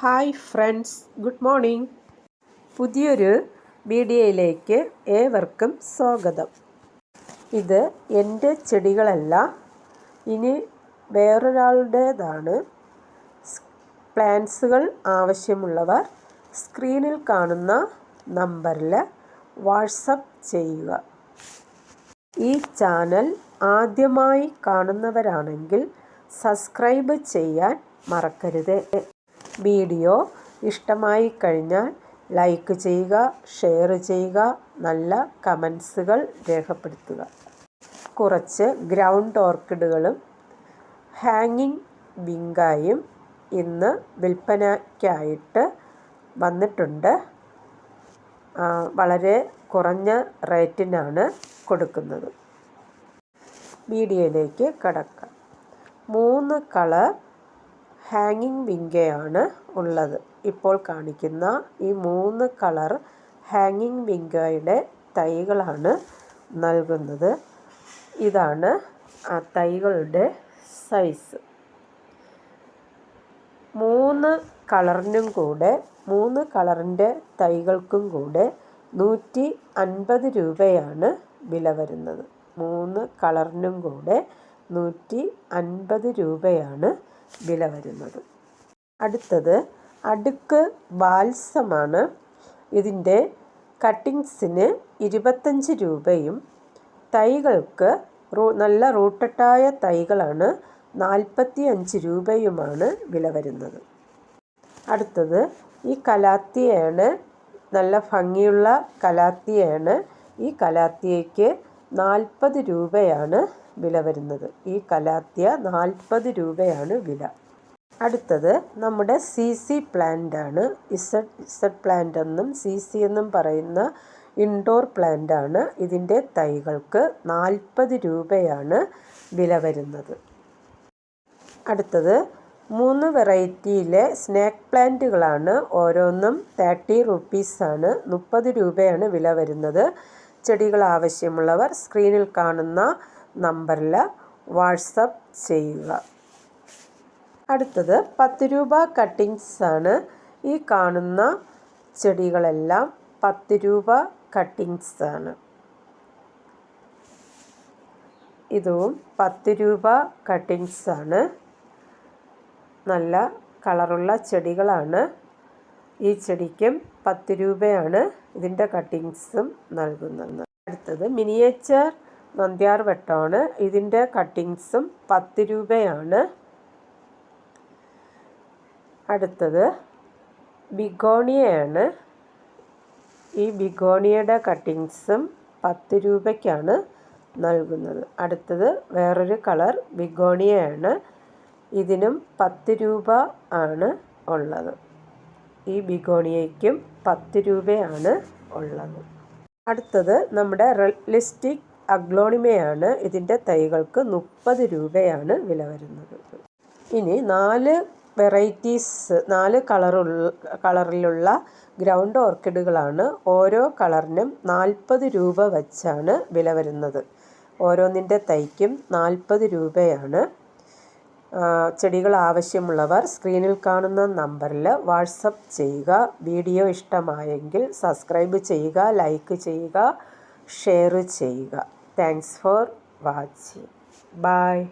Hi friends good morning. പുതിയൊരു വീഡിയോയിലേക്ക് ഏവർക്കും സ്വാഗതം. ഇത് എന്റെ ചെടികളല്ല ഇനി വേറൊരാളുടേതാണ്. പ്ലാന്റ്സുകൾ ആവശ്യമുള്ളവർ സ്ക്രീനിൽ കാണുന്ന നമ്പറിൽ വാട്സപ്പ് ചെയ്യുക. ഈ ചാനൽ ആദ്യമായി കാണുന്നവരാണെങ്കിൽ സബ്സ്ക്രൈബ് ചെയ്യാൻ മറക്കരുത്. വീഡിയോ ഇഷ്ടമായി കഴിഞ്ഞാൽ ലൈക്ക് ചെയ്യുക ഷെയർ ചെയ്യുക നല്ല കമൻസുകൾ രേഖപ്പെടുത്തുക. കുറച്ച് ഗ്രൗണ്ട് ഓർക്കിഡുകളും ഹാങ്ങിങ് വിങ്കായും ഇന്ന് വിൽപ്പനയ്ക്കായിട്ട് വന്നിട്ടുണ്ട്. വളരെ കുറഞ്ഞ റേറ്റിനാണ് കൊടുക്കുന്നത്. വീഡിയോയിലേക്ക് കടക്കാം. മൂന്ന് കളർ ഹാങ്ങിങ് വിങ്കയാണ് ഉള്ളത്. ഇപ്പോൾ കാണിക്കുന്ന ഈ മൂന്ന് കളർ ഹാങ്ങിങ് വിങ്കയുടെ തൈകളാണ് നൽകുന്നത്. ഇതാണ് ആ തൈകളുടെ സൈസ്. മൂന്ന് കളറിനും കൂടെ മൂന്ന് കളറിന്റെ തൈകൾക്കും കൂടെ നൂറ്റി അൻപത് രൂപയാണ് വില വരുന്നത്. മൂന്ന് കളറിനും കൂടെ നൂറ്റി അൻപത് രൂപയാണ് വില വരുന്നത്. അടുത്തത് അടുക്ക് ബാൽസമാണ്. ഇതിന്റെ കട്ടിങ്സിന് ഇരുപത്തഞ്ച് രൂപയും തൈകൾക്ക് റൂ നല്ല റൂട്ടട്ടായ തൈകളാണ് നാൽപ്പത്തി അഞ്ച് രൂപയുമാണ് വില വരുന്നത്. അടുത്തത് ഈ കലാത്തിയാണ് നല്ല ഭംഗിയുള്ള കലാത്തിയാണ് ഈ കലാത്തിയയ്ക്ക് നാൽപ്പത് രൂപയാണ് വില വരുന്നത്. ഈ കലാത്തിയ നാൽപ്പത് രൂപയാണ് വില. അടുത്തത് നമ്മുടെ സി സി പ്ലാന്റാണ്. ഇസഡ് ഇസഡ് പ്ലാന്റ് എന്നും സി സി എന്നും പറയുന്ന ഇൻഡോർ പ്ലാന്റാണ്. ഇതിന്റെ തൈകൾക്ക് നാൽപ്പത് രൂപയാണ് വില വരുന്നത്. അടുത്തത് മൂന്ന് വെറൈറ്റിയിലെ സ്നാക്ക് പ്ലാന്റുകളാണ്. ഓരോന്നും തേർട്ടി റുപ്പീസാണ്. മുപ്പത് രൂപയാണ് വില വരുന്നത്. ചെടികൾ ആവശ്യമുള്ളവർ സ്ക്രീനിൽ കാണുന്ന നമ്പറിൽ വാട്സപ്പ് ചെയ്യുക. അടുത്തത് പത്ത് രൂപ കട്ടിങ്സ് ആണ്. ഈ കാണുന്ന ചെടികളെല്ലാം പത്ത് രൂപ കട്ടിങ്സ് ആണ്. ഇതും പത്ത് രൂപ കട്ടിങ്സ് ആണ്. നല്ല കളറുള്ള ചെടികളാണ്. ഈ ചെടിക്കും പത്ത് രൂപയാണ് ഇതിന്റെ കട്ടിങ്സും നൽകുന്നത്. അടുത്തത് മിനിയേച്ചർ നന്ദ്യാർ വട്ടമാണ് ഇതിന്റെ കട്ടിങ്സും പത്ത് രൂപയാണ്. അടുത്തത് ബിഗോണിയയാണ്. ഈ ബിഗോണിയയുടെ കട്ടിങ്സും പത്ത് രൂപയ്ക്കാണ് നൽകുന്നത്. അടുത്തത് വേറൊരു കളർ ബിഗോണിയയാണ്. ഇതിനും പത്ത് രൂപ ആണ് ഉള്ളത്. ഈ ബിഗോണിയയ്ക്കും പത്ത് രൂപയാണ് ഉള്ളത്. അടുത്തത് നമ്മുടെ റിയലിസ്റ്റിക് അഗ്ലോണിമയാണ് ഇതിന്റെ തൈകൾക്ക് മുപ്പത് രൂപയാണ് വില വരുന്നത്. ഇനി നാല് വെറൈറ്റീസ് നാല് കളറുള്ള കളറിലുള്ള ഗ്രൗണ്ട് ഓർക്കിഡുകളാണ് ഓരോ കളറിനും നാൽപ്പത് രൂപ വച്ചാണ് വില വരുന്നത്. ഓരോന്നിന്റെ തൈക്കും നാൽപ്പത് രൂപയാണ്. ചെടികൾ ആവശ്യമുള്ളവർ സ്ക്രീനിൽ കാണുന്ന നമ്പറിൽ വാട്സപ്പ് ചെയ്യുക. വീഡിയോ ഇഷ്ടമായെങ്കിൽ സബ്സ്ക്രൈബ് ചെയ്യുക ലൈക്ക് ചെയ്യുക ഷെയർ ചെയ്യുക. Thanks for watching bye